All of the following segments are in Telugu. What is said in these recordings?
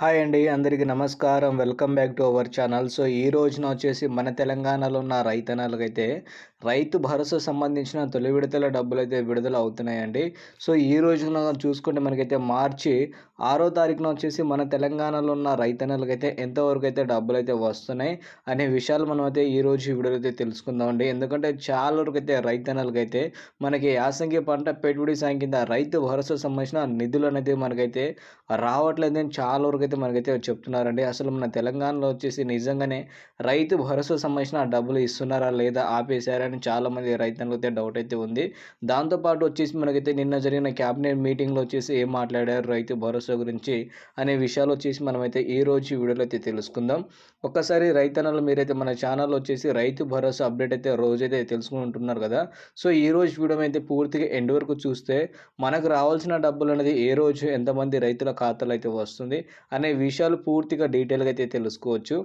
హాయ్ అండి అందరికీ నమస్కారం. Welcome back to our channel. So ఈ రోజున వచ్చేసి మన తెలంగాణలో ఉన్న రైతన్నలకైతే రైతు భరోసా సంబంధించిన తొలి విడతల డబ్బులు అయితే విడుదల అవుతున్నాయండి. సో ఈ రోజున చూసుకుంటే మనకైతే మార్చి ఆరో తారీఖున వచ్చేసి మన తెలంగాణలో ఉన్న రైతన్నలకైతే ఎంతవరకు అయితే డబ్బులు అయితే వస్తున్నాయి అనే విషయాలు మనం అయితే ఈ రోజు ఈ వీడియోలో అయితే తెలుసుకుందామండి. ఎందుకంటే చాలా వరకు అయితే రైతన్నలకైతే మనకి యాసంగి పంట పెట్టుబడి సాయం కింద రైతు భరోసా సంబంధించిన నిధులు అనేది మనకైతే రావట్లేదని చాలా వరకు అయితే మనకైతే చెప్తున్నారండి. అసలు మన తెలంగాణలో వచ్చేసి నిజంగానే రైతు భరోసా సంబంధించిన డబ్బులు ఇస్తున్నారా లేదా ఆపేశారని చాలామంది రైతులకు అయితే డౌట్ అయితే ఉంది. దాంతోపాటు వచ్చేసి మనకైతే నిన్న జరిగిన క్యాబినెట్ మీటింగ్లో వచ్చేసి ఏం మాట్లాడారు రైతు భరోసా గురించి అనే విషయాలు వచ్చేసి మనమైతే ఈ రోజు వీడియోలో అయితే తెలుసుకుందాం. ఒక్కసారి రైతన్నలు మీరైతే మన ఛానల్ వచ్చేసి రైతు భరోసా అప్డేట్ అయితే రోజైతే తెలుసుకుంటున్నారు కదా. సో ఈ రోజు వీడియో అయితే పూర్తిగా ఎండ్ వరకు చూస్తే మనకు రావాల్సిన డబ్బులు అనేది ఏ రోజు ఎంతమంది రైతుల ఖాతాలో అయితే వస్తుంది అనే విషయాలు పూర్తిగా డీటెయిల్గా అయితే తెలుసుకోవచ్చు.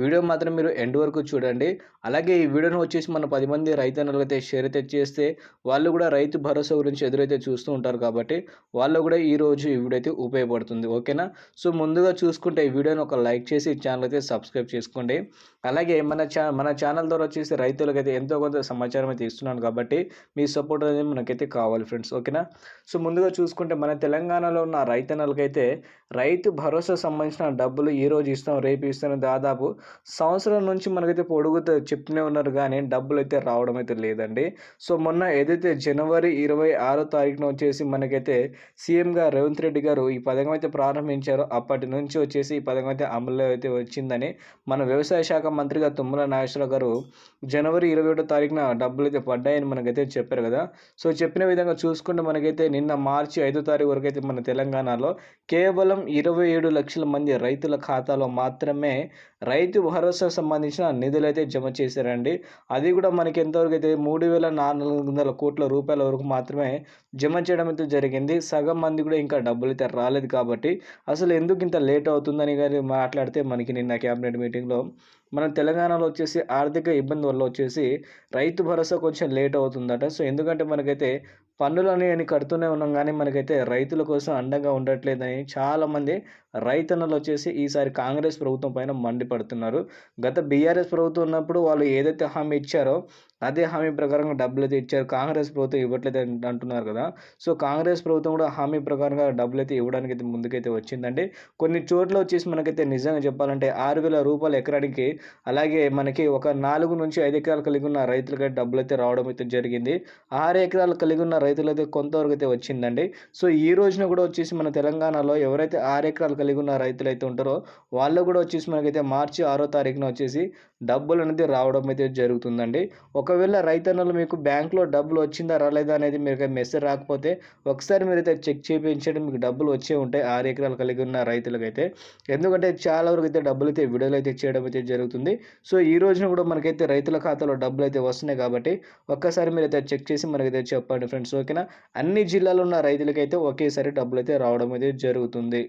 వీడియో మాత్రం మీరు ఎండ్ వరకు చూడండి. అలాగే ఈ వీడియోను వచ్చేసి మన పది మంది రైతన్నలు అయితే షేర్ అయితే చేస్తే వాళ్ళు కూడా రైతు భరోసా గురించి ఎదురైతే చూస్తూ ఉంటారు కాబట్టి వాళ్ళు కూడా ఈ రోజు ఈ వీడియో అయితే ఉపయోగపడుతుంది. ఓకేనా? సో ముందుగా చూసుకుంటే ఈ వీడియోని ఒక లైక్ చేసి ఛానల్ అయితే సబ్స్క్రైబ్ చేసుకోండి. అలాగే మన ఛా మన ఛానల్ ద్వారా వచ్చేసి రైతులకైతే ఎంతో కొంత సమాచారం అయితే ఇస్తున్నాను కాబట్టి మీ సపోర్ట్ అనేది మనకైతే కావాలి ఫ్రెండ్స్. ఓకేనా? సో ముందుగా చూసుకుంటే మన తెలంగాణలో ఉన్న రైతన్నలకైతే రైతు భరోసా సంబంధించిన డబ్బులు ఈ రోజు ఇస్తాం రేపు ఇస్తాం దాదాపు సంవత్సరం నుంచి మనకైతే పొడుగుతో చెప్తూనే ఉన్నారు కానీ డబ్బులు అయితే రావడం అయితే లేదండి. సో మొన్న ఏదైతే జనవరి ఇరవై ఆరో తారీఖున వచ్చేసి మనకైతే సీఎంగా రేవంత్ రెడ్డి గారు ఈ పథకం అయితే ప్రారంభించారో అప్పటి నుంచి వచ్చేసి ఈ పథకం అయితే అమలు అయితే వచ్చిందని మన వ్యవసాయ శాఖ మంత్రిగా తుమ్మల నాగేశ్వరరావు గారు జనవరి ఇరవై ఒకటో తారీఖున డబ్బులు అయితే పడ్డాయని మనకైతే చెప్పారు కదా. సో చెప్పిన విధంగా చూసుకుంటే మనకైతే నిన్న మార్చి ఐదో తారీఖు వరకు అయితే మన తెలంగాణలో కేవలం ఇరవై ఏడు లక్షల మంది రైతుల ఖాతాలో మాత్రమే రైతు భరోసా సంబంధించిన నిధులు అయితే జమ చేశారండి. అది కూడా మనకి ఎంతవరకు అయితే మూడు వేల నాలుగు వందల కోట్ల రూపాయల వరకు మాత్రమే జమ చేయడం అయితే జరిగింది. సగం మంది కూడా ఇంకా డబ్బులు అయితే రాలేదు కాబట్టి అసలు ఎందుకు ఇంత లేట్ అవుతుందని కానీ మాట్లాడితే మనకి నిన్న క్యాబినెట్ మీటింగ్లో మనం తెలంగాణలో వచ్చేసి ఆర్థిక ఇబ్బంది వల్ల వచ్చేసి రైతు భరోసా కొంచెం లేట్ అవుతుందట. సో ఎందుకంటే మనకైతే పన్నులు అని కడుతూనే ఉన్నాం కానీ మనకైతే రైతుల కోసం అండగా ఉండట్లేదని చాలామంది రైతన్నలు వచ్చేసి ఈసారి కాంగ్రెస్ ప్రభుత్వం పైన మండిపడుతున్నారు. గత బీఆర్ఎస్ ప్రభుత్వం ఉన్నప్పుడు వాళ్ళు ఏదైతే హామీ ఇచ్చారో అదే హామీ ప్రకారంగా డబ్బులు అయితే ఇచ్చారు. కాంగ్రెస్ ప్రభుత్వం ఇవ్వట్లేదు అంటున్నారు కదా. సో కాంగ్రెస్ ప్రభుత్వం కూడా హామీ ప్రకారంగా డబ్బులు అయితే ఇవ్వడానికి అయితే ముందుకైతే వచ్చిందండి. కొన్ని చోట్ల వచ్చేసి మనకైతే నిజంగా చెప్పాలంటే ఆరు వేల రూపాయలు ఎకరానికి అలాగే మనకి ఒక నాలుగు నుంచి ఐదు ఎకరాలు కలిగి ఉన్న రైతులకి డబ్బులు అయితే రావడం అయితే జరిగింది. ఆరు ఎకరాలు కలిగి ఉన్న రైతులైతే కొంతవరకు అయితే వచ్చిందండి. సో ఈ రోజున కూడా వచ్చేసి మన తెలంగాణలో ఎవరైతే ఆరు ఎకరాలు కలిగి ఉన్న రైతులు అయితే ఉంటారో వాళ్ళు కూడా వచ్చేసి మనకైతే మార్చి ఆరో తారీఖున వచ్చేసి డబ్బులు అనేది రావడం అయితే జరుగుతుందండి. ఒక ఒకవేళ రైతన్నలు మీకు బ్యాంక్లో డబ్బులు వచ్చిందా రాలేదా అనేది మీరు మెసేజ్ రాకపోతే ఒకసారి మీరు అయితే చెక్ చేయించండి మీకు డబ్బులు వచ్చే ఉంటాయి. ఆరు ఎకరాలు కలిగి ఉన్న రైతులకైతే. ఎందుకంటే చాలా వరకు అయితే డబ్బులు అయితే విడుదల అయితే చేయడం అయితే జరుగుతుంది. సో ఈ రోజున కూడా మనకైతే రైతుల ఖాతాలో డబ్బులు అయితే వస్తున్నాయి కాబట్టి ఒక్కసారి మీరైతే చెక్ చేసి మనకైతే చెప్పండి ఫ్రెండ్స్. ఓకేనా? అన్ని జిల్లాలో ఉన్న రైతులకైతే ఒకేసారి డబ్బులు అయితే రావడం అయితే జరుగుతుంది.